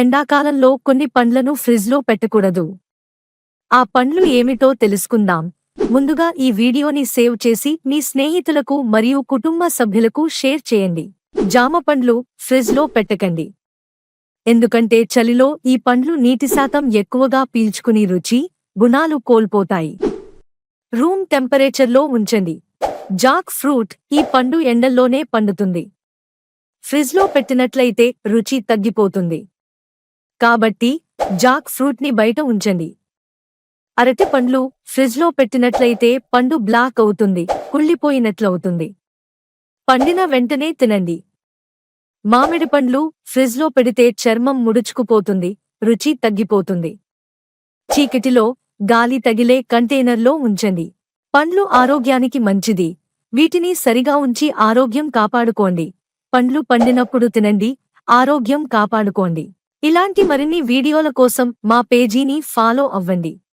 ఎండాకాలంలో కొన్ని పండ్లను ఫ్రిజ్లో పెట్టకూడదు. ఆ పండ్లు ఏమిటో తెలుసుకుందాం. ముందుగా ఈ వీడియోని సేవ్ చేసి మీ స్నేహితులకు మరియు కుటుంబ సభ్యులకు షేర్ చేయండి. జామ పండ్లు ఫ్రిజ్లో పెట్టకండి. ఎందుకంటే చలిలో ఈ పండ్లు నీటి శాతం ఎక్కువగా పీల్చుకుని రుచి గుణాలు కోల్పోతాయి. రూమ్ టెంపరేచర్లో ఉంచండి. జాక్ ఫ్రూట్ ఈ పండు ఎండల్లోనే పండుతుంది. ఫ్రిజ్లో పెట్టినట్లయితే రుచి తగ్గిపోతుంది. కాబట్టి జాక్ ఫ్రూట్ని బయట ఉంచండి. అరటి పండ్లు ఫ్రిజ్లో పెట్టినట్లయితే పండు బ్లాక్ అవుతుంది కుళ్ళిపోయినట్లవుతుంది. పండిన వెంటనే తినండి. మామిడి పండ్లు ఫ్రిజ్లో పెడితే చర్మం ముడుచుకుపోతుంది రుచి తగ్గిపోతుంది. చీకటిలో గాలి తగిలే కంటైనర్లో ఉంచండి. పండ్లు ఆరోగ్యానికి మంచిది. వీటిని సరిగా ఉంచి ఆరోగ్యం కాపాడుకోండి. పండ్లు పండినప్పుడు తినండి ఆరోగ్యం కాపాడుకోండి. ఇలాంటి మరిన్ని వీడియోల కోసం మా పేజీని ఫాలో అవ్వండి.